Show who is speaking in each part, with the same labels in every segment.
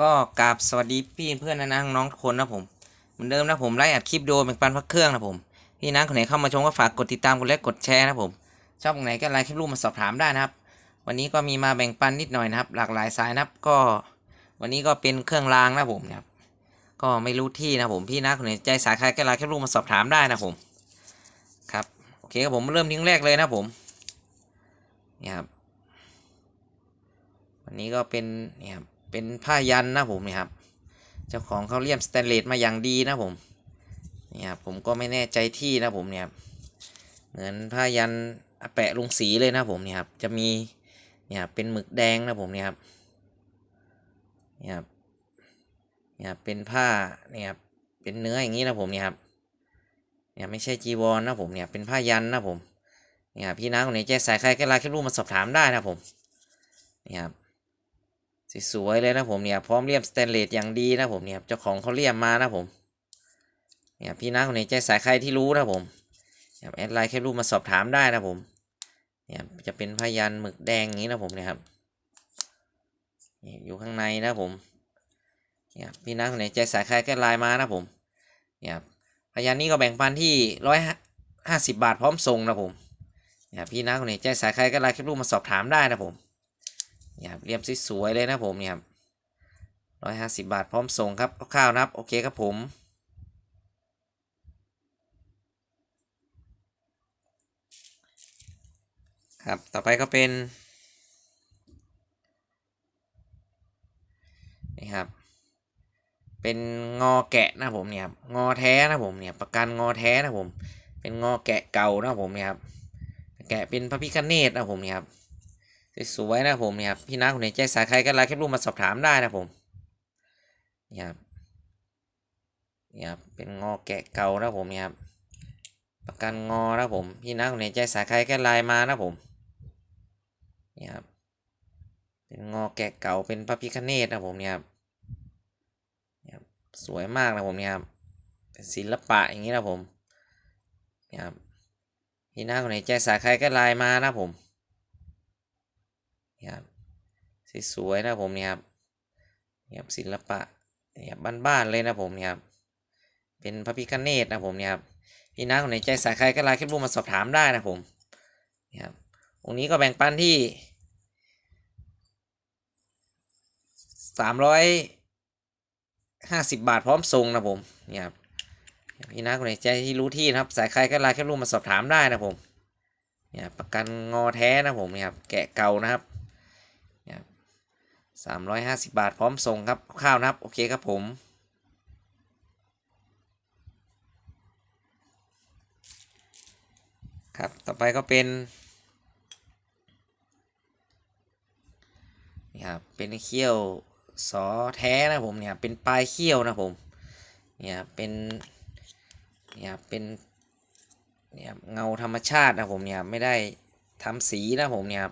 Speaker 1: ก็กราบสวัสดีพี่เพื่อนนะนะน้องทุกคนนะผมเหมือนเดิมนะผมไลฟ์อัดคลิปโดยแบ่งปันพักเครื่องนะผมพี่นะคนไหนเข้ามาชมก็ฝากกดติดตามกดไลค์กดแชร์นะผมชอบตรงไหนก็ไลค์คลิปรูปมาสอบถามได้นะครับ วันนี้ก็มีมาแบ่งปันนิดหน่อยนะครับ หลากหลายสายนะครับก็ วันนี้ก็เป็นเครื่องรางนะผมนะครับก็ไม่รู้ที่นะผมพี่นะคนไหนใจสายใครก็ไลค์คลิปรูปมาสอบถามได้นะผมครับโอเคครับผมเริ่มทิ้งแรกเลยนะผมนี่ครับวันนี้ก็เป็นนี่ครับ เป็นผ้ายันนะผมเนี่ยครับ เจ้าของเขาเลี่ยมสแตนเลสมาอย่างดีนะผมเนี่ยครับผมก็ไม่แน่ใจที่นะผมเนี่ยครับเหมือนผ้ายันแปะลงสีเลยนะผมเนี่ยครับ จะมีเนี่ยเป็นหมึกแดงนะผมเนี่ยครับเนี่ยครับเนี่ยเป็นผ้าเนี่ยครับเป็นเนื้ออย่างนี้นะผมเนี่ยครับเนี่ยไม่ใช่จีวรนะผมเนี่ยเป็นผ้ายันนะผมเนี่ยครับพี่น้าคนไหนแจ้สายใครก็ไลน์แค่รูปมาสอบถามได้นะผมเนี่ยครับ สวยๆเลยนะผมเนี่ยพร้อมเลี่ยมสแตนเลสอย่างดีนะผมเนี่ยเจ้าของเขาเลี่ยมมานะผมเนี่ยพี่น้าคนไหนใจสายใครที่รู้นะผมเนี่ยแอดไลน์แค่รูปมาสอบถามได้นะผมเนี่ยจะเป็นพยันหมึกแดงอย่างนี้นะผมเนี่ยครับอยู่ข้างในนะผมเนี่ยพี่น้าคนไหนใจสายใครก็ไลน์มานะผมเนี่ยพยันนี้ก็แบ่งปันที่ร้อยห้าสิบบาทพร้อมส่งนะผมเนี่ยพี่น้าคนไหนใจสายใครก็ไลน์แค่รูปมาสอบถามได้นะผม นี่ครับเรียมสวยๆเลยนะผมเนี่ยครับร้อยห้าสิบบาทพร้อมส่งครับข้าวนะครับ โอเคครับผมครับ ต่อไปก็เป็น นี่ครับ เป็นงอแกะนะผมเนี่ยครับ งอแท้นะผมเนี่ย ประกันงอแท้นะผม เป็นงอแกะเก่านะผมเนี่ยครับ แกะเป็นพระพิคเนตนะผมเนี่ยครับ สวยๆนะผมเนี่ยครับพี่น้าคนไหนใจสายใครก็ไลน์แคปรูปมาสอบถามได้นะผมเนี่ยครับเนี่ยครับเป็นงอแกะเก่านะผมเนี่ยครับประกันงอนะผมพี่น้าคนไหนใจสายใครก็ไลน์มานะผมเนี่ยครับเป็นงอแกะเก่าเป็นพระพิคเนตนะผมเนี่ยครับเนี่ยครับสวยมากนะผมเนี่ยครับเป็นศิลปะอย่างนี้นะผมเนี่ยครับพี่น้าคนไหนใจสายใครก็ไลน์มานะผม ครับสวยๆนะผมเนี่ยครับเนี่ยครับศิลปะเนี่ยครับบ้านๆเลยนะผมเนี่ยครับเป็นพระพิฆเนศนะผมเนี่ยครับพี่น้าคนไหนใจสายใครก็ไลน์คลิปรูปมาสอบถามได้นะผมเนี่ยครับองค์นี้ก็แบ่งปันที่สามร้อยห้าสิบบาทพร้อมส่งนะผมเนี่ยครับพี่น้าคนไหนใจที่รู้ที่นะครับ สายใครก็ไลน์คลิปรูปมาสอบถามได้นะผมเนี่ยประกันงอแท้นะผมเนี่ยครับแกะเก่านะครับ สามร้อยห้าสิบาทพร้อมส่งครับข้าวนะครับโอเคครับผมครับต่อไปก็เป็นนี่ครับเป็นเขี้ยวสอแท้นะผมเนี่ยเป็นปลายเขี้ยวนะผมเนี่ยเป็นเนี่ยเป็นเนี่ยเงาธรรมชาตินะผมเนี่ยไม่ได้ทำสีนะผมเนี่ย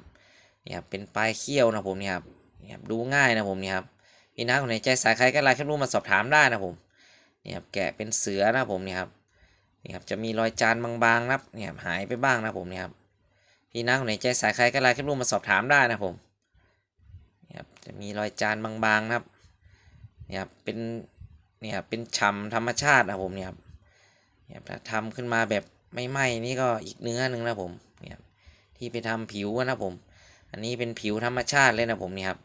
Speaker 1: เนี่ยเป็นปลายเขี้ยวนะผมเนี่ย นี่ครับดูง่ายนะผมนี่ครับพี่น้าคนไหนใจสายใครก็ไลน์แค่รู้มาสอบถามได้นะผมเนี่ยครับแกะเป็นเสือนะผมนี่ครับเนี่ยครับจะมีรอยจานบางๆนะครับเนี่ยครับหายไปบ้างนะผมนี่ครับพี่น้าคนไหนใจสายใครก็ไลน์แค่รู้มาสอบถามได้นะผมเนี่ยครับจะมีรอยจานบางๆนะครับเนี่ยครับเป็นเนี่ยครับเป็นฉ่ำธรรมชาตินะผมเนี่ยครับเนี่ยครับถ้าทำขึ้นมาแบบไม่ไหม้นี่ก็อีกเนื้อหนึ่งนะผมเนี่ยครับที่ไปทำผิวนะผม อันนี้เป็นผิวธรรมชาติเลยนะผมนี่ครับ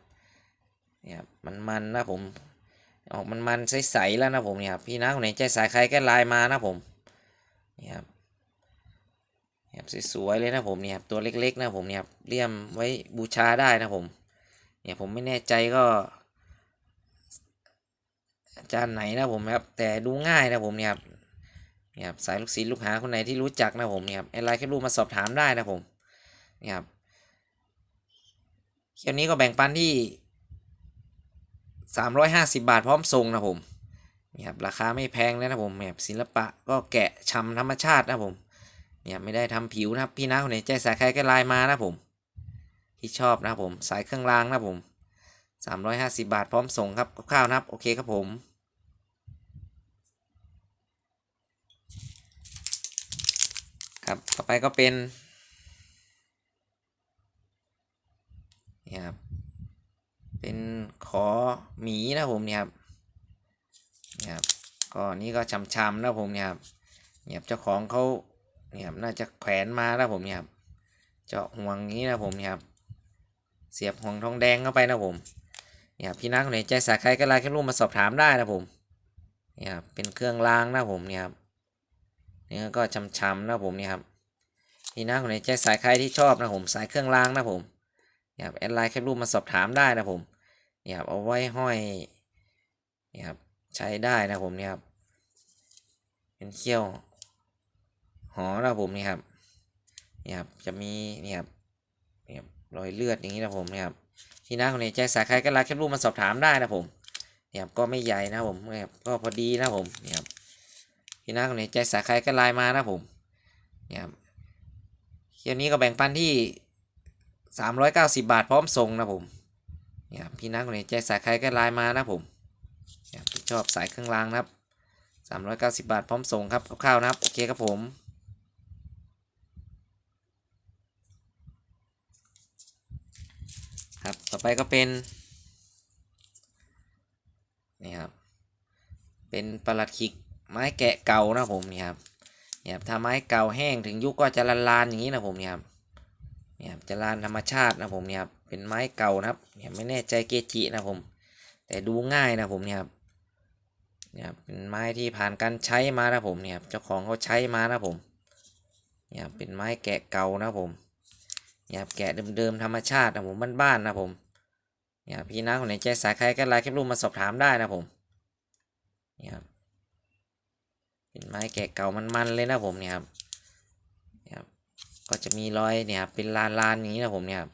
Speaker 1: นี่ยครับมันมันนะผม ออกมันมันใสๆแล้วนะผมเนี่ยครับพี่น้าคนไหนใจสายใครก็ไลน์มานะผมเนี่ยครับนี่ครับสวยๆเลยนะผมเนี่ยครับตัวเล็กๆนะผมเนี่ยครับเลี่ยมไว้บูชาได้นะผมเนี่ยผมไม่แน่ใจก็อาจารย์ไหนนะผมครับแต่ดูง่ายนะผมเนี่ยครับเนี่ยครับสายลูกศิษย์ลูกหาคนไหนที่รู้จักนะผมเนี่ยครับไลน์แค่รูปมาสอบถามได้นะผมเนี่ยครับเที่ยวนี้ก็แบ่งปันที่ สามร้อยห้าสิบาทพร้อมส่งนะผมนี่ครับราคาไม่แพงเลยนะผมแบบศิลปะก็แกะชำธรรมชาตินะผมเนี่ยไม่ได้ทำผิวนะครับพี่น้าคนไหนใจสายใครก็ไลน์มานะผมที่ชอบนะผมสายเครื่องรางนะผมสามร้อยห้าสิบาทพร้อมส่งครับกับข้าวนะครับโอเคครับผมครับต่อไปก็เป็นนี่ครับเป็น ขอหมีนะผมเนี่ยครับเนี่ยครับก็นี่ก็ช้ำๆนะผมเนี่ยครับเนี่ยครับเจ้าของเขาเนี่ยครับน่าจะแขวนมานะผมเนี่ยครับเจาะห่วงนี้นะผมเนี่ยครับเสียบห่วงทองแดงเข้าไปนะผมเนี่ยครับพี่นักคนไหนใจสายใครก็ไลน์แค่รูปมาสอบถามได้นะผมเนี่ยครับเป็นเครื่องรางนะผมเนี่ยครับนี่ก็ช้ำๆนะผมเนี่ยครับพี่นักคนไหนใจสายใครที่ชอบนะผมสายเครื่องรางนะผมเนี่ยครับแอดไลน์แค่รูปมาสอบถามได้นะผม นี่ยครับเอาไว้ห้อยนี่ยครับใช้ได้นะผมนี่ครับ เป็นเขี้ยว หอนะผมนี่ครับนี่ครับจะมีนี่ครับนี่ครับรอยเลือดอย่างนี้นะผมนี่ครับที่น้าคนไหนใจสายใครก็รักแคปรูปมาสอบถามได้นะผมนี่ยครับก็ไม่ใหญ่นะผมนี่ยครับก็พอดีนะผมนี่ครับที่น้าคนไหนใจสายใครก็ไลน์มานะผมนี่ครับเที่ยวนี้ก็แบ่งปันที่สามร้อยเก้าสิบบาทพร้อมส่งนะผม เนี่ยครับพี่นักคนไหนใจสายใครก็ไลน์มานะผมเนี่ชอบสายเครื่องรางนะครับสามร้อยเก้าสิบบาทพร้อมส่งครับคร่าวๆนะครับ โอเคครับผมครับต่อไปก็เป็นนี่ครับเป็นประหลัดขิกไม้แกะเก่านะผมนี่ครับนี่ครับถ้าไม้เก่าแห้งถึงยุคก็จะลานๆอย่างนี้นะผมนี่ครับนี่ครับจะลานธรรมชาตินะผมนี่ครับ เป็นไม้เก่านะครับเนี่ยไม่แน่ใจเกจินะผม แต่ดูง่ายนะผมเนี่ยครับเนี่ยเป็นไม้ที่ผ่านการใช้มานะผมเนี่ยครับเจ้าของเขาใช้มานะผมเนี่ยเป็นไม้แกะเก่านะผมเนี่ยแกะเดิมๆธรรมชาตินะผมบ้านๆนะผมเนี่ยพี่น้าคนไหนใจสายใครก็ไลน์แคปรูปมาสอบถามได้นะผมเนี่ยครับเป็นไม้แกะเก่ามันๆเลยนะผมเนี่ยครับเนี่ยครับก็จะมีรอยเนี่ยครับเป็นลานลานๆอย่างนี้นะผมเนี่ยครับ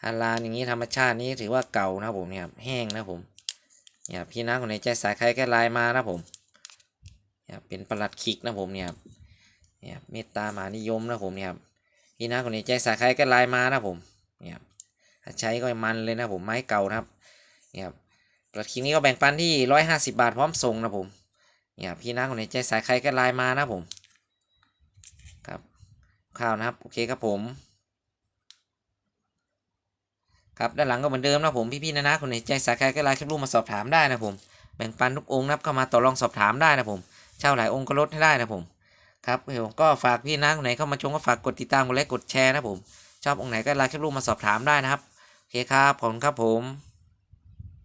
Speaker 1: ถ้าลานอย่างนี้ธรรมชาตินี้ถือว่าเก่านะผมเนี่ยแห้งนะผมเนี่ยพี่น้าคนไหนใจสายใครก็ไลน์มานะผมเนี่ยเป็นประหลัดขิกนะผมเนี่ยเนี่ยเมตตามานิยมนะผมเนี่ยพี่น้าคนไหนใจสายใครก็ไลน์มานะผมเนี่ยใช้ก็มันเลยนะผมไม้เก่านะครับเนี่ยครับประหลัดขิกนี้ก็แบ่งปันที่ร้อยห้าสิบาทพร้อมส่งนะผมเนี่ยพี่น้าคนไหนใจสายใครก็ไลน์มานะผมครับข้าวนะครับโอเคครับผม ครับด้านหลังก็เหมือนเดิมนะผมพี่ๆนะนะคนไหนใจสาใครก็ไลน์คลิปรูปมาสอบถามได้นะผมแบ่งปันทุกองค์นะครับเข้ามาต่อรองสอบถามได้นะผมเช่าหลายองค์ก็ลดให้ได้นะผมครับเดี๋ยวผมก็ฝากพี่นะคนไหนเข้ามาชมก็ฝากกดติดตามกดไลค์กดแชร์นะผมชอบองค์ไหนก็ไลน์คลิปรูปมาสอบถามได้นะครับโอเคครับขอบคุณครับผม